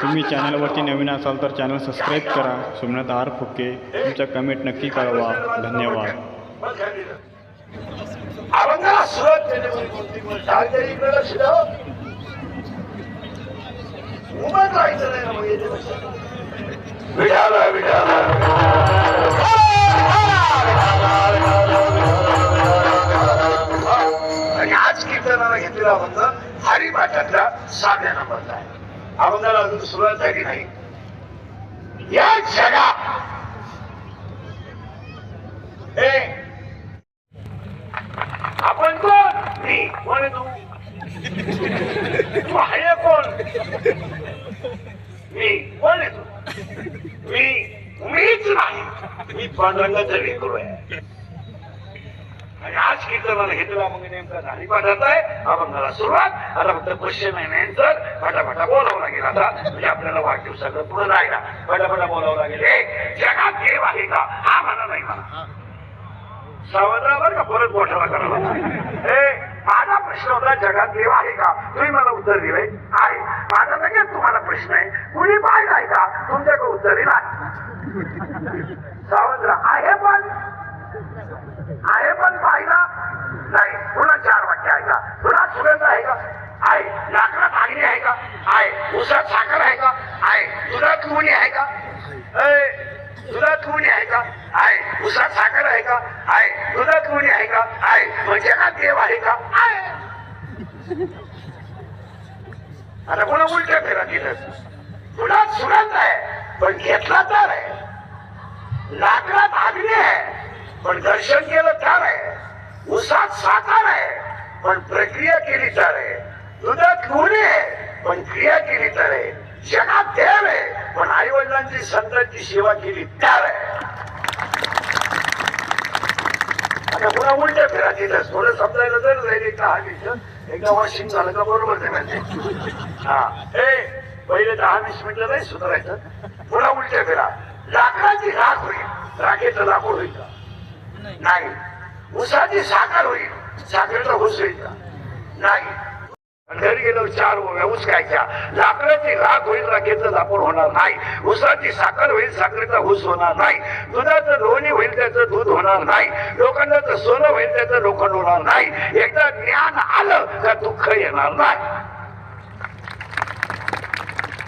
तुम्ही चॅनलवरती नवीन असाल तर चॅनल सबस्क्राईब करा. सोमनाथ आर फुके. तुमच्या कमेंट नक्की कळवा. धन्यवाद. म्हणजे उभंच राहायचं नाही ना मग विठाला विठाला आणि आज कीर्तनाला घेतलेला हरिपाठातला साध्या नंबरला आहे अभंगाला अजून सुरुवात झाली नाही. या जगात हे आपण कोण? मी. कोण तू? तू आहे कोण? मी. कोण आहे तू? मी. मीच नाही. मी पांडुरंगाचा लेकरू आहे. आणि आज कीर्तनाला घेतला मग नेमका झाली पाठवत आहे अभंगाला सुरुवात. आता फक्त क्वेश्चन आहे आन्सर फटाफटा बोलावं लागेल आता. म्हणजे आपल्याला वाढदिवसाकडे पुढे जायला. फटाफटा बोलावं लागेल. हे जगात देव आहे का? हा म्हणा नाही सावधरा बरं का परत मोठ्याला करायला? हे माझा प्रश्न होता जगात देव आहे का? तुम्ही मला उत्तर दिलंय. आहे. माझा लगेच तुम्हाला प्रश्न आहे. कुणी पाहिलं आहे का? तुमच्याकडे उत्तर दिलं पण आहे पण पाहिला नाही. पुन्हा चार वाक्य आहे का? पुन्हा सुगंध आहे का? आहे. लाकडात आगणी आहे का? आहे. उसात साखर आहे का? आहे. दुधात मुनी आहे का? दुधात मुनी आहे का? आहे. उसात साखर आहे का? आहे. दुधात मुनी आहे का? आहे. म्हणजे का देव आहे का? आहे. आता पुन्हा उलट्या फेरा तिथं पुन्हा सुगंध आहे पण घेतला तर आहे. लाकडात आगणी आहे. पण दर्शन केलं तर आहे उसात साकार आहे पण प्रक्रिया केली तर आहे दुधात लोणी आहे पण क्रिया केली तर आहे जगात देव आहे पण आई वडिलांची संतांची सेवा केली तर आहे आता पुन्हा उलट्या फिरा तिथं थोडं समजायला जर जाईल एकदा हा विषय एकदा वॉशिंग झालं का बरोबर ते म्हणजे. हा. ए पहिले दहा वीस मिनिटं नाही सुधारायचं. पुन्हा उलट्या फिरा. लाकडाची राख होईल. राखेचं लाकूड होईल का? नाही. उसाची साखर होईल. साखरेचा ऊस होईल नाही. घरी गेल्यावर चार ओव्या ऊस खायच्या. लाकडाची राख होईल राखेचं लाकूड होणार नाही. उसाची साखर होईल साखरेचा ऊस होणार नाही. दुधाचं लोणी होईल त्याचं दूध होणार नाही. लोखंडाचं सोनं होईल त्याचं लोखंड होणार नाही. एकदा ज्ञान आलं का दुःख येणार नाही.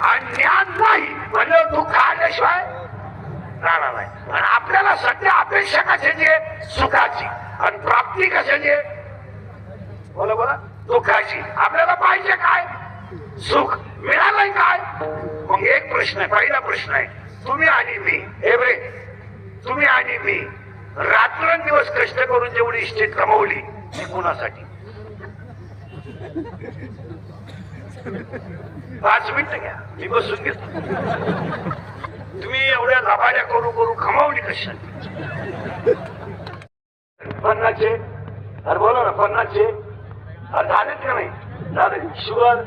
आणि ज्ञान नाही म्हणजे दुःख आल्याशिवाय राहणार नाही. आणि आपल्याला सध्या अपेक्षा कशाची आहे? सुखाची. आणि प्राप्ती कशाची आहे? बोला बोला. दुःखाची. आपल्याला पाहिजे काय? सुख. मिळालंय काय? मग एक प्रश्न आहे पहिला प्रश्न आहे. तुम्ही आणि मी. हे बरे. तुम्ही आणि मी. रात्रंदिवस कष्ट करून जेवढी इस्टेट कमवली ती कुणासाठी? पाच मिनिटं घ्या. मी बसून घेतो. तुम्ही एवढ्या लबाड्या करू करू कमावली कशी? पन्नाचे अरे बोला ना पन्नाचे अरे झालेत का नाही? झाले शुगर?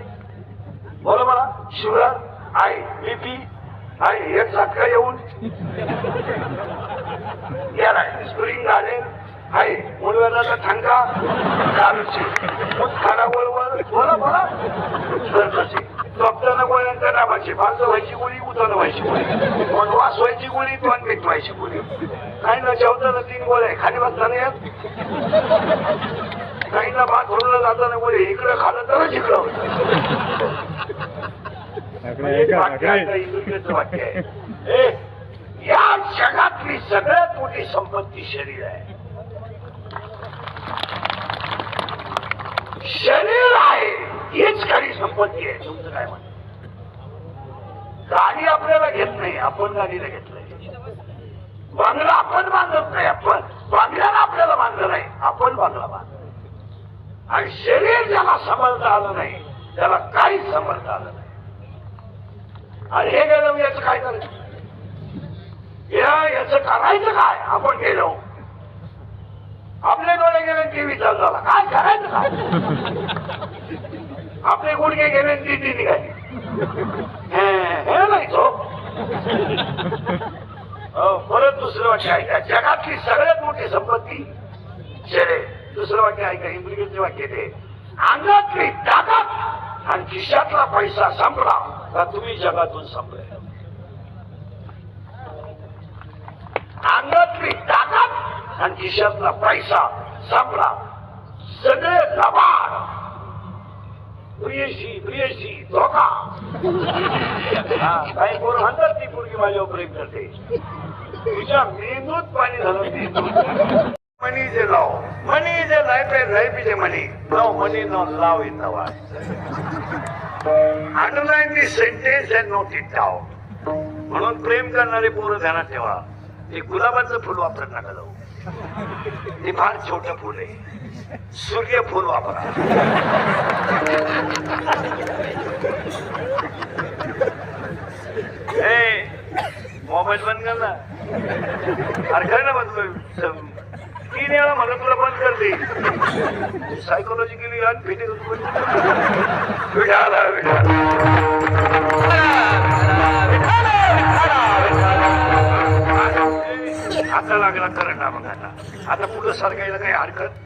बोला मला. शुगर? आहे बीपी? आहे एक झटका येऊन? गेलाय स्प्रिंग झाले. आहे मुलवेदाचा ठणका. चालूचे खाना वळवळ. बोला बोला. तर गोळ्यांच्या फारसं व्हायची गोळी उतरणं व्हायची गोळी. मग वास व्हायची गोळी पेट व्हायची गोळी. काही ना जेवताना तीन गोळ्या खाली बसताना येत. काहींना भात भरून जाताना गोळी इकडं खाल्लं तरच इकडं होतं. आकडे वाक्य आहे. या जगातली सगळ्यात मोठी संपत्ती शरीर आहे. शरीर आहे. हीच खरी संपत्ती आहे. तुमचं काय म्हणत गाडी आपल्याला घेत नाही आपण गाडीला घेतलंय. बांगला आपण बांधत नाही आपण बांगल्याला आपल्याला बांधलं नाही आपण बांगला बांधत आणि शरीर ज्याला सांभाळता आलं नाही त्याला काहीच सांभाळता आलं नाही. आणि हे गेलं याच काय करायचं या याचं करायचं काय? आपण गेलो. आपले डोळे गेले टीव्ही झाला. काय करायचं काय? आपले गुडघे गेले ती निघाली. हे नाही परत दुसरं वाक्य ऐका. जगातली सगळ्यात मोठी संपत्ती शरीर दुसरं वाक्य ऐका इंग्रजीचे वाक्य ते. अंगातली ताकद आणि खिशातला पैसा संपला का तुम्ही जगातून संपले? अंगातली ताकद आणि खिशातला पैसा संपला. सगळे लबाड. प्रियशी प्रियशी धोका. काही पोरं म्हणतात ती पोरगी माझ्यावर प्रेम करते. तुझ्या मेंदूत पाणी झालं मेंदूत. मनी जे लाव मनी जे life life is money. No money no love in the underline the sentence and note it down म्हणून प्रेम करणारे पोरं ध्यानात ठेवा. ते गुलाबाचं फुल वापरत नका जाऊ. ते फार छोट फुल आहे. सूर्यफूल वापरा. मोबाईल बंद कर ना. अरे काय ना बंद तीन वेळा म्हणून तुला बंद करते. सायकोलॉजिकली आणि भेटेल विठाला विठाला आता लागला करंडा बघायला. आता पुढं सरकायला काही हरकत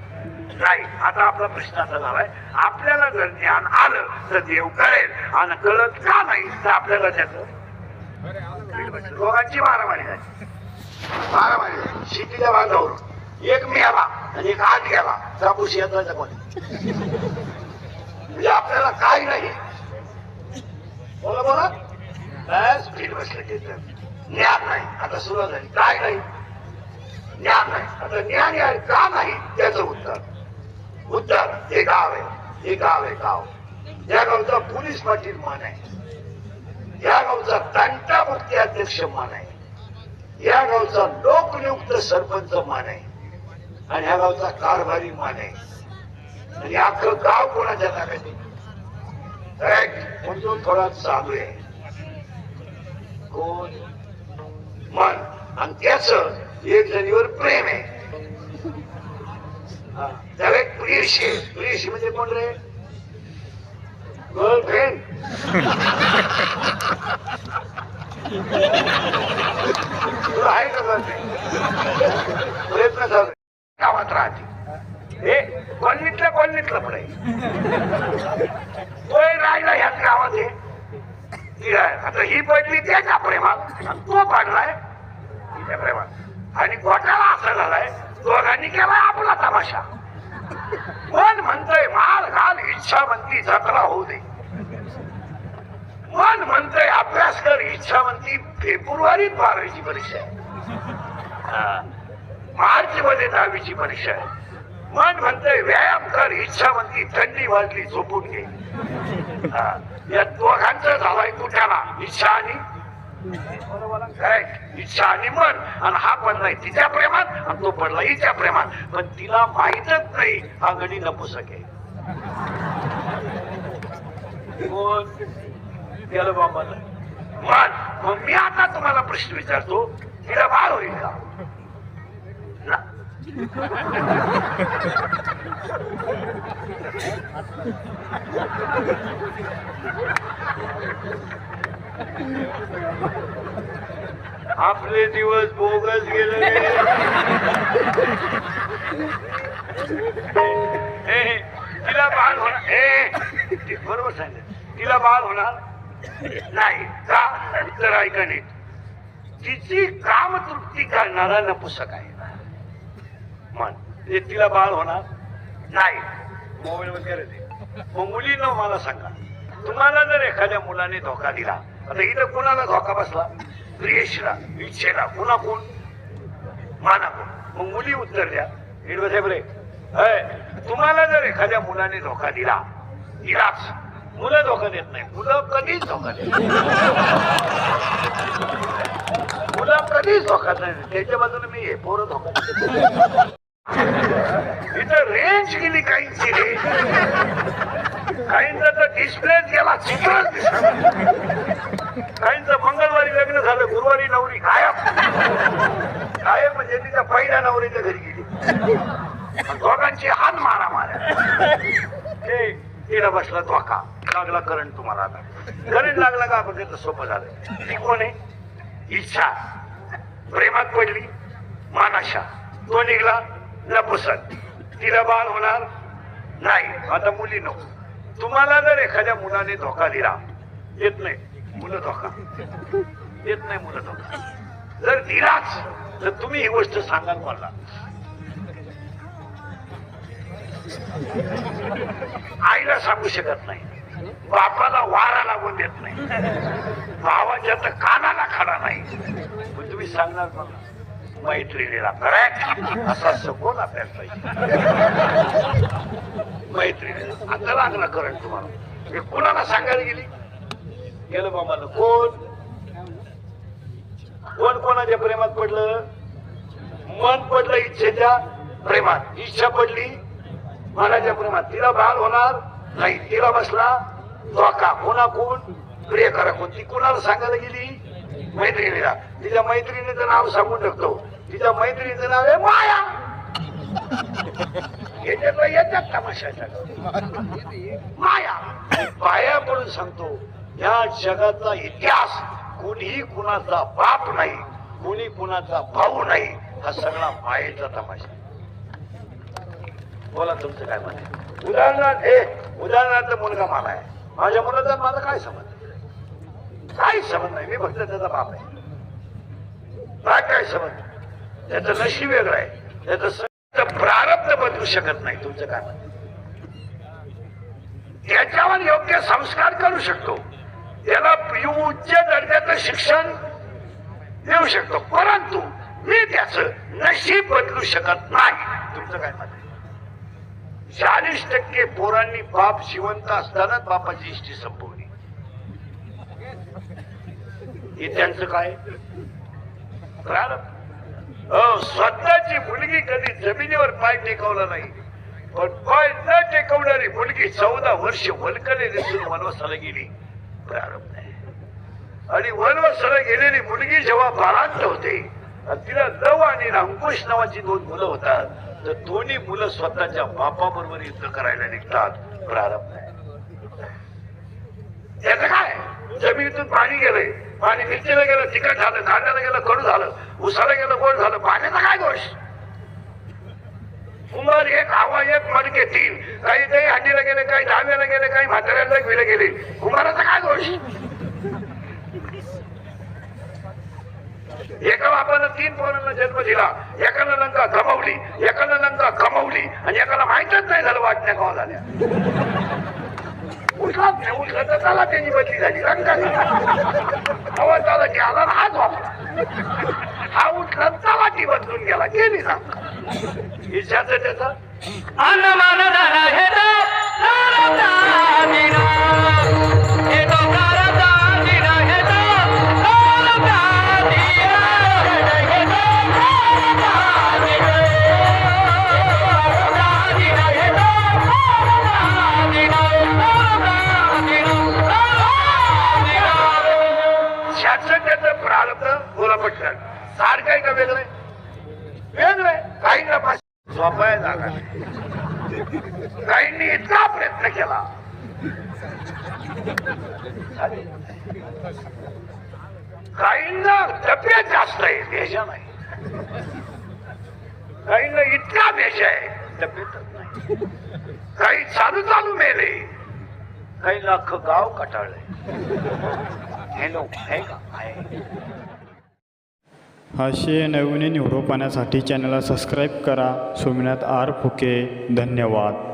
नाही. आता आपला प्रश्न असा झालाय आपल्याला जर ज्ञान आलं तर देव कळेल. आणि कळत का नाही तर आपल्याला त्याच दोघांची मारामारी झाली मारामारी झाली. शेतीच्या बांधावर एक मेला आणि एक आत गेला कापूस येतात कोणी. म्हणजे आपल्याला काय नाही. बोला बोला. बस भीड बसलं ज्ञान नाही. आता सुरुवात झाली. काय नाही. ज्ञान आहे आता ज्ञान आहे का नाही त्याचं उत्तर. उत्तर हे गाव आहे. हे गाव आहे गाव. या गावचा पोलीस पाटील मान आहे. या गावचा तंटा मुक्ती अध्यक्ष मान आहे. या गावचा लोकनियुक्त सरपंच मान आहे. आणि ह्या गावचा कारभारी मान आहे. आणि अख्खं गाव कोणाच्या ताब्यात आहे म्हणजे थोडा चालू आहे. कोण? मन. आणि त्याच एक जणीवर प्रेम आहे. त्याला एक प्रियशी प्रियशी म्हणजे कोण रे? गर्लफ्रेंड आहे प्रयत्न चालू गावात राहते. हे कॉलनीतलं पण आहे तोय राहिला ह्याच गावात आहे आता ही पडली त्याच्या प्रेमात तो पाडलाय तिच्या प्रेमात. आणि घोटाळा असा झालाय दोघांनी केलाय आपला तमाशा. मन म्हणतंय माल घाल इच्छा म्हणती जत्रा होऊ दे. मन म्हणतंय अभ्यास कर इच्छा म्हणती बारावीची परीक्षा आहे. मार्च मध्ये दहावीची परीक्षा आहे. मन म्हणतंय व्यायाम कर इच्छा म्हणती थंडी वाजली झोपून घे. या दोघांचं झालाय कुठ्याला इच्छा आणि इच्छा आणि मन. आणि हा पडलाय तिच्या प्रेमात आणि तो पडला हिच्या प्रेमात. पण तिला माहीतच नाही हा गडी नपुसक आहे. कोण? गेलं मन. मग मी आता तुम्हाला प्रश्न विचारतो तिला बाळ होईल का? ना. आपले दिवस बोगस गेले. तिला बाळ होणार. ए बरोबर सांगितलं. तिला बाळ होणार? नाही. का तर ऐका नाही तिची काम तृप्ती करणारा नपुसक आहे. मन तिला बाळ होणार? नाही. मोबाईल मध्ये मग मुलीनं मला सांगा. तुम्हाला जर एखाद्या मुलाने धोका दिला आता इथं कुणाला धोका बसला? प्रियेशला इच्छेला कुणा कोण? माना कोण? मग मुली उत्तर द्या. हिडवे साहेब रे तुम्हाला जर एखाद्या मुलाने धोका दिला दिलाच. मुलं धोका देत नाही मुलं कधीच धोका देत नाही. मुलं कधीच धोका नाही त्याच्या बाजूने मी हे पोरं धोका इथं रेंज गेली काहींची रेंज काहींचा तर डिस्प्लेच गेला चित्रच दिसला काहींचं मंगळवारी लग्न झालं गुरुवारी नवरी गायब. गायब म्हणजे तिच्या पहिल्या नवरीच्या घरी गेली. दोघांची हात मारा मारा. ते तिला बसला धोका. लागला करंट तुम्हाला आता. करंट लागला का आपण त्याचं सोपं झालं. ती कोण आहे? इच्छा. प्रेमात पडली. मानाशा. तो निघला नपुसत तिला बाळ होणार नाही. आता मुली नको. तुम्हाला जर एखाद्या मुलाने धोका दिला येत नाही. मुलं धोका येत नाही मुलं धोका जर निराश तर तुम्ही ही गोष्ट सांगाल मला. आईला सांगू शकत नाही. बापाला वारा लागून देत नाही. भावाच्या तर कानाला खडा नाही. पण तुम्ही सांगणार मला मैत्रिणीला करेक्ट असा सखोल अभ्यास पाहिजे मैत्रिणीला आता लागला करंट तुम्हाला. कुणाला सांगायला गेली? गेलं बाबाला कोण? कोण कोणाच्या प्रेमात पडलं? मन पडलं इच्छेच्या प्रेमात. इच्छा पडली मनाच्या प्रेमात. तिला बाळ होणार नाही. तिला बसला धोका. कोणा कोण प्रिय करा कोण ती कुणाला सांगायला गेली? मैत्रिणीला. तिच्या मैत्रिणीचं नाव सांगून टाकतो. तिच्या मैत्रिणीचं नाव आहे माया. याच्यातलं याच्यात तमाशाच्या माया. पाया पडून सांगतो. या जगाचा इतिहास कोणीही कुणाचा बाप नाही कोणी कुणाचा भाऊ नाही हा सगळा मायेचा तमाशा बोला तुमचं काय मत उदाहरणार्थ हे उदाहरणार्थ मुलगा मला आहे. माझ्या मुलाचा माझा काय संबंध? काय संबंध नाही मी फक्त त्याचा बाप आहे. काय काय संबंध? त्याचं नशीब वेगळं आहे. त्याचं प्रारब्ध बदलू शकत नाही. तुमचं काय म्हणते त्याच्यावर योग्य संस्कार करू शकतो. त्याला उच्च दर्जाचं शिक्षण देऊ शकतो. परंतु मी त्याच नशीब बदलू शकत नाही. तुमचं काय मत चाळीस टक्के पोरांनी बाप जिवंत असतानाच बापाची इष्टी संपवली. हे त्यांचं काय? स्वतःची मुलगी कधी जमिनीवर पाय टेकवला नाही पण पाय न टेकवणारी मुलगी चौदा वर्ष वलकले दिसून वनवासाला गेली. प्रारंभ आहे. आणि वनवासाला गेलेली मुलगी जेव्हा बाळांत होते तिला लव आणि अंकुश नावाची दोन मुलं होतात तर दोन्ही मुलं स्वतःच्या बापाबरोबर युद्ध करायला निघतात. प्रारंभ आहे. त्याचं काय? जमिनीतून पाणी गेलंय. पाणी मिरचीला गेलं तिखट झालं कांद्याला गेलं कडू झालं उसाला गेलं गोड झालं. पाण्याचा काय दोष? उमर एक आवा एक मडके तीन. काही काही हंडीला गेले काही दहाव्याला गेले काही म्हाताऱ्याला विले गेले. कुंभाराचा काय दोष? एका बापानं तीन पोरांना जन्म दिला एकाला लंका गमावली एकाला लंका कमवली आणि एकाला माहितच नाही झालं वाटण्या कवा झाल्या उठला नाही उठला तर त्याला त्यांनी बदली झाली. लंका हवा त्याला की आला हात वापरा. हा उठला त्याला ती बदलून गेला. गेली ना इच्छाचं त्याचा. अनमान काहींना तब्येत जास्त आहे भेजा नाही. काहींना इतका भेज आहे तब्येतच नाही. काही चालू चालू मेले. काही लाख गाव कटाळले हे लोक आहे का? आहे. असे नवीन व्हिडिओ पाहण्यासाठी चॅनलला सबस्क्राईब करा. सोमनाथ आर फुके. धन्यवाद.